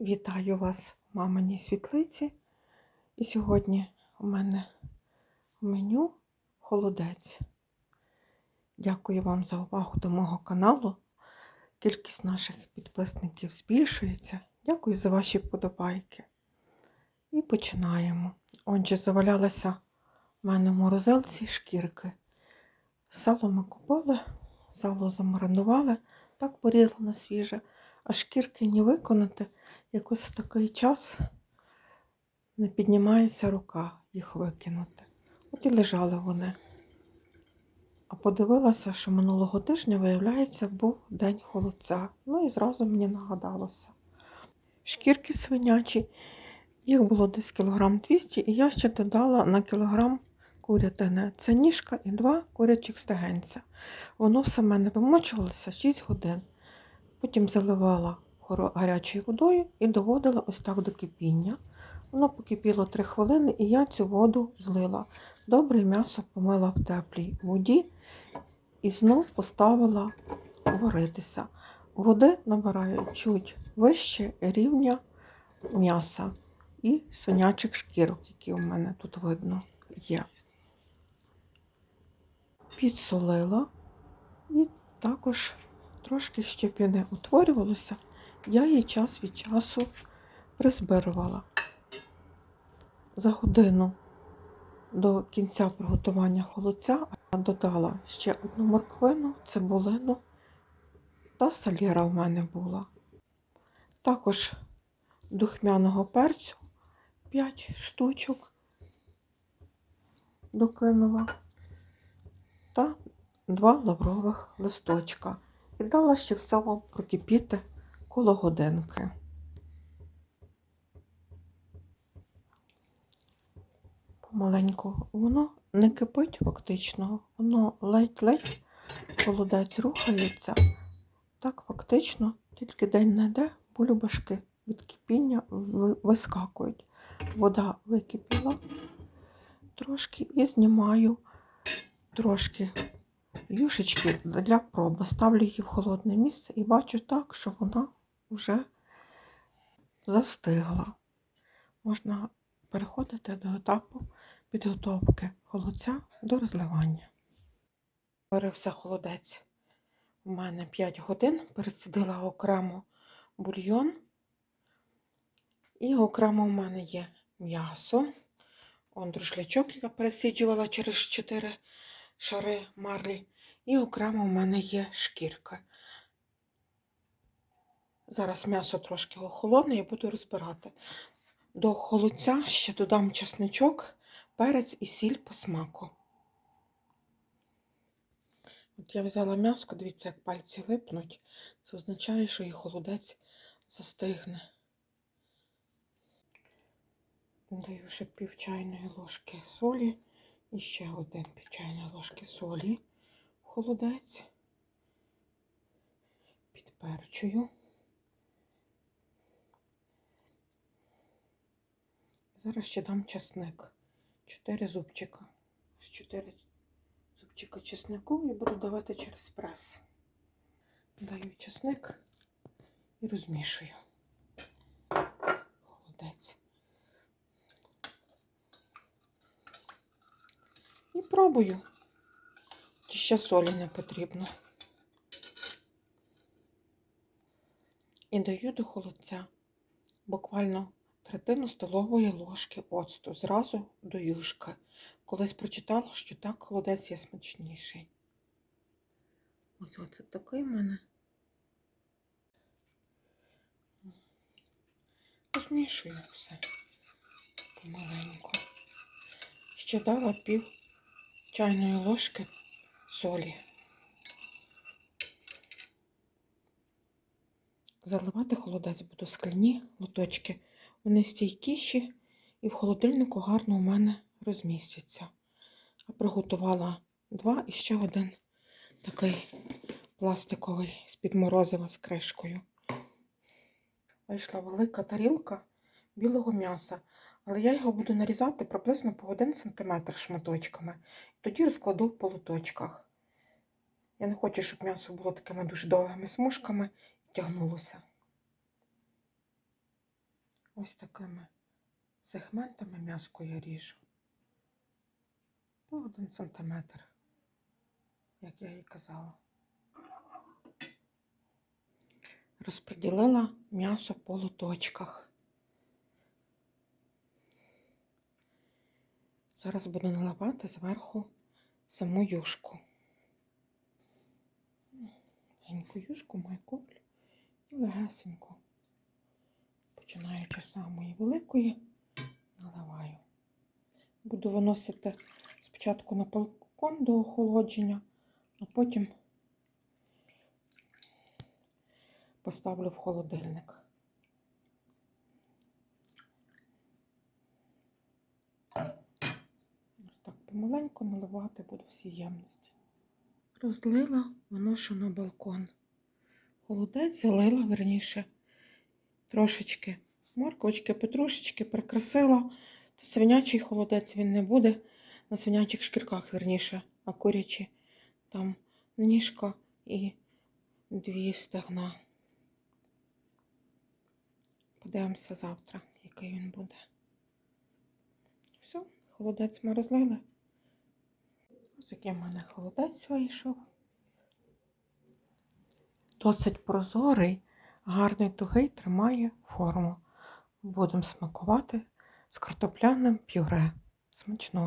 Вітаю вас в маминій світлиці. І сьогодні у мене в меню холодець. Дякую вам за увагу до мого каналу. Кількість наших підписників збільшується. Дякую за ваші вподобайки. І починаємо. Отже, завалялася в мене в морозилці шкірки. Сало ми купили, сало замаринували, так порізано свіже, а шкірки не виконати. Якось в такий час не піднімається рука їх викинути. От і лежали вони. А подивилася, що минулого тижня, виявляється, був день холодця. Ну і зразу мені нагадалося. Шкірки свинячі, їх було десь кілограм 200, і я ще додала на кілограм курятини. Це ніжка і два курячих стегенця. Воно все мене вимочувалося 6 годин. Потім заливала гарячою водою і доводила ось так до кипіння. Воно покипіло 3 хвилини, і я цю воду злила. Добре м'ясо помила в теплій воді і знов поставила варитися. Води набираю чуть вище рівня м'яса і свинячих шкірок, які у мене тут видно є. Підсолила і також трошки щепіни утворювалося, я її час від часу призбирувала. За годину до кінця приготування холодця додала ще одну морквину, цибулину та саліра в мене була. Також духмяного перцю 5 штучок докинула та два лаврових листочка. І дала ще всього прокипіти коло годинки. Помаленьку воно не кипить фактично, воно ледь-ледь холодець рухається. Так фактично тільки день не йде, бульбашки від кипіння вискакують. Вода википіла трошки і знімаю трошки юшечки для проби. Ставлю її в холодне місце і бачу так, що вона вже застигла. Можна переходити до етапу підготовки холодця до розливання. Варився холодець у мене 5 годин, пересидила окремо бульйон. І окремо у мене є м'ясо. Он друшлячок, я пересіджувала через 4 шари марлі. І окремо у мене є шкірка. Зараз м'ясо трошки охолоне і буду розбирати. До холодця ще додам чесничок, перець і сіль по смаку. От я взяла м'яско, дивіться, як пальці липнуть. Це означає, що і холодець застигне. Даю ще пів чайної ложки солі і ще один пів чайної ложки солі в холодець. Підперчую. Зараз ще дам чесник. Чотири зубчика. Ось чотири зубчика чеснику і буду давати через прес. Даю чесник і розмішую. Холодець. І пробую. Чи ще солі не потрібно. І даю до холодця буквально третину столової ложки оцту зразу до юшки. Колись прочитала, що так холодець є смачніший. Ось оце такий в мене. Розмішую все помаленьку. Ще дала пів чайної ложки солі. Заливати холодець буду скляні лоточки. Вони стійкіші і в холодильнику гарно у мене розмістяться. А приготувала два і ще один такий пластиковий з-під морозива з кришкою. Вийшла велика тарілка білого м'яса, але я його буду нарізати приблизно по 1 см шматочками. Тоді розкладу по лоточках. Я не хочу, щоб м'ясо було такими дуже довгими смужками і тягнулося. Ось такими сегментами м'яско я ріжу. По один сантиметр, як я і казала. Розподілила м'ясо по лоточках. Зараз буду наливати зверху саму юшку. Маленьку юшку маю куплю і легесенько. Починаючи з самої великої, наливаю. Буду виносити спочатку на балкон до охолодження, а потім поставлю в холодильник. Ось так помаленьку наливати буду всі ємності. Розлила, виношу на балкон. Холодець залила, верніше, трошечки морковочки, петрушечки прикрасила. Це свинячий холодець він не буде на свинячих шкірках, верніше, а курячі. Там ніжка і дві стегна. Подивимося завтра, який він буде. Все, холодець ми розлили. Ось який в мене холодець вийшов. Досить прозорий, гарний тугий тримає форму. Будемо смакувати з картопляним пюре. Смачного.